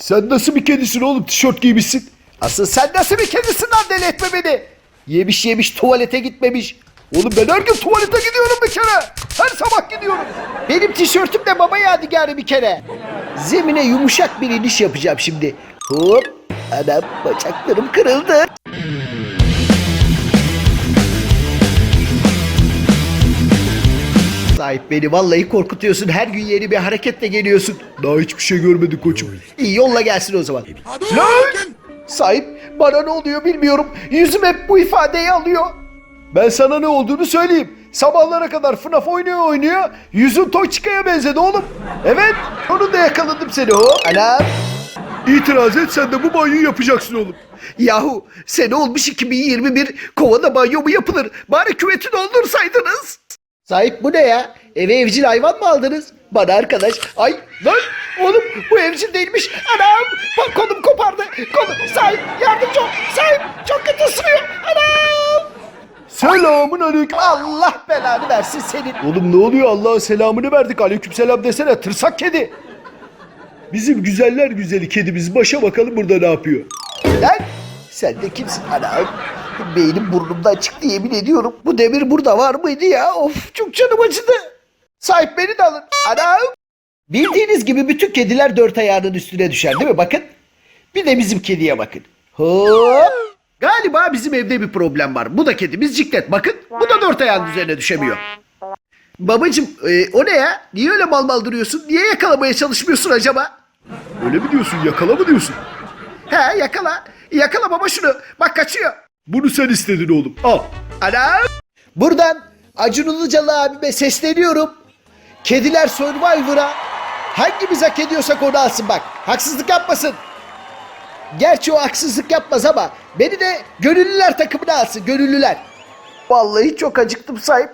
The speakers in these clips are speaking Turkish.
Sen nasıl bir kedisin oğlum tişört giymişsin? Asıl sen nasıl bir kedisin lan deli etme beni. Yemiş yemiş tuvalete gitmemiş. Oğlum ben her gün tuvalete gidiyorum bir kere. Her sabah gidiyorum. Benim tişörtüm de baba yadigarı bir kere. Zemine yumuşak bir iniş yapacağım şimdi. Hop. Anam bacaklarım kırıldı. Sahip beni vallahi korkutuyorsun. Her gün yeni bir hareketle geliyorsun. Daha hiçbir şey görmedik koçum. İyi yolla gelsin o zaman. Lan! Sahip bana ne oluyor bilmiyorum. Yüzüm hep bu ifadeyi alıyor. Ben sana ne olduğunu söyleyeyim. Sabahlara kadar FNAF oynuyor oynuyor. Yüzün Toçka'ya benzedi oğlum. Evet. Onu da yakaladım seni o. Anam. İtiraz et sen de bu banyoyu yapacaksın oğlum. Yahu sene olmuş 2021 kovada banyo mu yapılır? Bari küveti doldursaydınız. Sahip bu ne ya? Eve evcil hayvan mı aldınız? Bana arkadaş. Ay lan oğlum bu evcil değilmiş. Anam bak kolum kopardı. Kolum sahip yardımcı ol. Sahip çok kötü ısırıyor. Anam. Selamun aleyküm. Allah belanı versin senin. Oğlum ne oluyor Allah'ın selamını verdik. Aleyküm selam desene tırsak kedi. Bizim güzeller güzeli kedimiz başa bakalım burada ne yapıyor. Lan sen de kimsin anam? Beynim burnumdan çıktı yemin ediyorum. Bu demir burada var mıydı ya? Of çok canım acıdı. Sahip beni de alın. Anam. Bildiğiniz gibi bütün kediler dört ayağının üstüne düşer değil mi? Bakın. Bir de bizim kediye bakın. Hop. Galiba bizim evde bir problem var. Bu da kedimiz Ciklet. Bakın bu da dört ayağının üzerine düşemiyor. Babacım e, o ne ya? Niye öyle mal mal duruyorsun? Niye yakalamaya çalışmıyorsun acaba? Öyle mi diyorsun? Yakala mı diyorsun? He yakala. Yakala baba şunu. Bak kaçıyor. Bunu sen istedin oğlum. Al. Ana. Buradan Acun Ilıcalı abime sesleniyorum. Kediler Survivor'a hangimiz hak ediyorsak onu alsın bak. Haksızlık yapmasın. Gerçi o haksızlık yapmaz ama beni de gönüllüler takımına alsın. Gönüllüler. Vallahi çok acıktım sahip.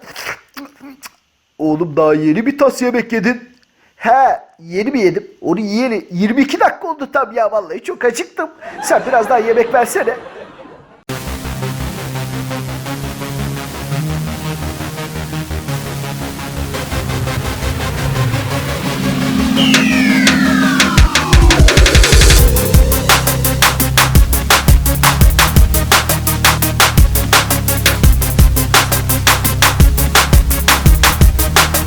Oğlum daha yeni bir tas yemek yedin. He yeni mi yedim? Onu yiyeli 22 dakika oldu tam ya vallahi çok acıktım. Sen biraz daha yemek versene.